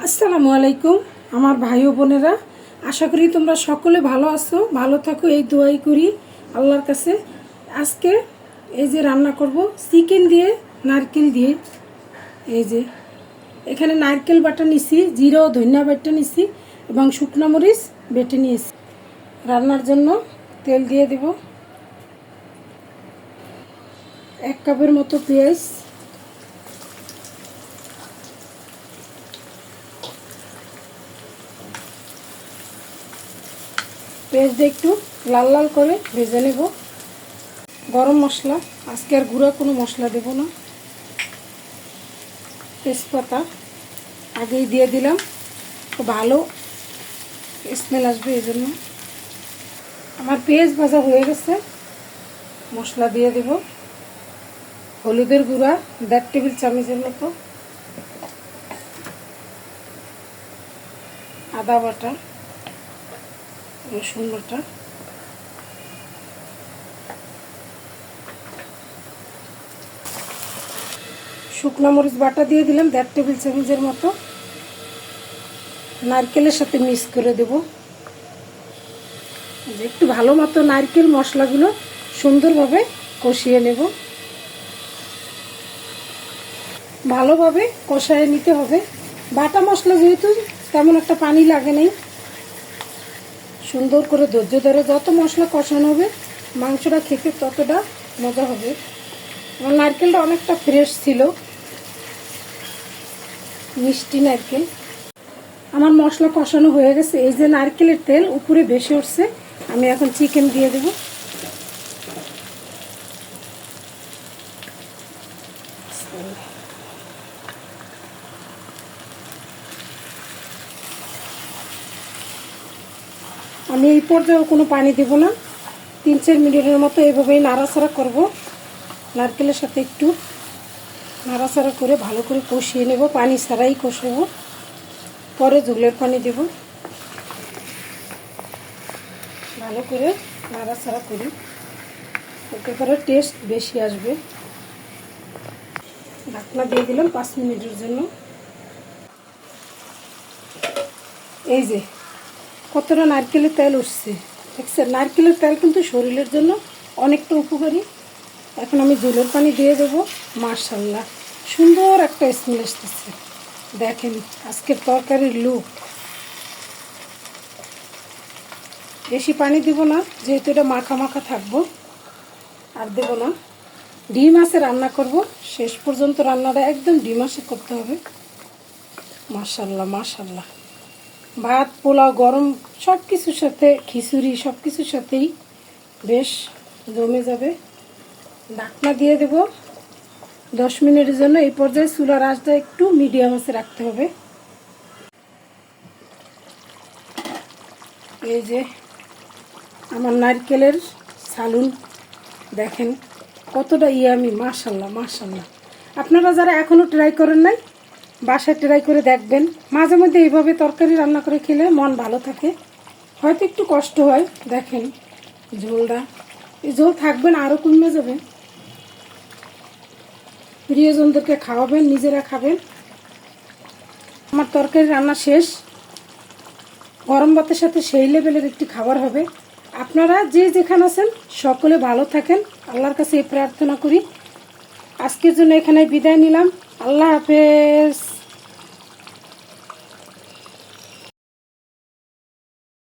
আসসালামু আলাইকুম, আমার ভাই ও বোনেরা। আশা করি তোমরা সকলে ভালো আছো, ভালো থাকো, এই দোয়াই করি আল্লাহর কাছে। আজকে এই যে রান্না করব, চিকেন দিয়ে, নারকেল দিয়ে। এই যে, এখানে নারকেল বাটা নিছি, জিরো ধনিয়া বাটা নিছি এবং শুকনো মরিচ বেটে নিয়েছি। রান্নার জন্য তেল দিয়ে দেব। এক কাপের মতো পেঁয়াজ। পেঁয়াজ দিয়ে একটু লাল লাল করে ভেজে নেব। গরম মশলা, আজকে আর গুঁড়া কোনো মশলা দেব না। তেজপাতা আগেই দিয়ে দিলাম। ভালো স্মেল আসবে এই জন্য আমার পেঁয়াজ ভাজা হয়ে গেছে। মশলা দিয়ে দেব। হলুদের গুঁড়া, দেড় টেবিল চামচের মতো। আদা বাটা। রসুন শুকনো মরিচ বাটা দিয়ে দিলাম, দেড় টেবিল চামচের মতো। নারকেলের সাথে মিক্স করে দেব। একটু ভালো মতো নারকেল মশলাগুলো সুন্দরভাবে কষিয়ে নেব। ভালোভাবে কষায় নিতে হবে। বাটা মশলা যেহেতু তেমন একটা পানি লাগে নেই। সুন্দর করে ধৈর্য ধরে যত মশলা কষানো হবে, মাংসটা খেতে ততটা মজা হবে। আমার নারকেলটা অনেকটা ফ্রেশ ছিল। মিষ্টি নারকেল। আমার মশলা কষানো হয়ে গেছে। এই যে নারকেলের তেল উপরে বেশি উঠছে, আমি এখন চিকেন দিয়ে দেব। আমি এই পর্যায়ে কোনো পানি দেব না। তিন চার মিনিটের মতো এইভাবেই নাড়াচাড়া করব। নারকেলের সাথে একটু নাড়াচাড়া করে ভালো করে কষিয়ে নেব, পানি ছাড়াই কষাবো। পরে ঝোলের পানি দেব। ভালো করে নাড়াচাড়া করি। ওতে করে টেস্ট বেশি আসবে। ঢাকনা দিয়ে দিলাম পাঁচ মিনিটের জন্য। এই যে কতটা নারকেলের তেল উঠছে। দেখছেন, নারকেলের তেল কিন্তু শরীরের জন্য অনেকটা উপকারী। এখন আমি জলের পানি দিয়ে দেবো। মার্শাল্লাহ সুন্দর একটা স্মেল আসতেছে। দেখেন, আজকের তরকারির লুক বেশি পানি দিব না, যেহেতু এটা মাখা মাখা থাকব। আর দেব না। ডিম আছে, রান্না করব। শেষ পর্যন্ত রান্নাটা একদম ডিম আসে করতে হবে। মার্শাল্লাহ মার্শাল্লাহ ভাত, পোলাও, গরম সব কিছুর সাথে, খিচুড়ি সব কিছুর সাথেই বেশ জমে যাবে। ঢাকনা দিয়ে দেব। দশ মিনিটের জন্য এই পর্যায়ে চুলার আঁচটা একটু মিডিয়াম আছে রাখতে হবে। এই যে আমার নারকেলের সালুন দেখেন কতটা ইয়ামি মাশাল্লাহ মাশাল্লাহ আপনারা যারা এখনও ট্রাই করেন নাই বাসায় ট্রাই করে দেখবেন। মাঝে মধ্যে এইভাবে তরকারি রান্না করে খেলে মন ভালো থাকে। হয়তো একটু কষ্ট হয়, দেখেন ঝোলটা। এই ঝোল থাকবেন আরও কমে যাবে। প্রিয়জনদেরকে খাওয়াবেন, নিজেরা খাবেন। আমার তরকারি রান্না শেষ। গরম ভাতের সাথে সেই লেভেলের একটি খাবার হবে। আপনারা যে যেখানে আছেন, সকলে ভালো থাকেন। আল্লাহর কাছে এই প্রার্থনা করি। আজকের জন্য এখানে বিদায় নিলাম। আল্লাহ হাফেজ।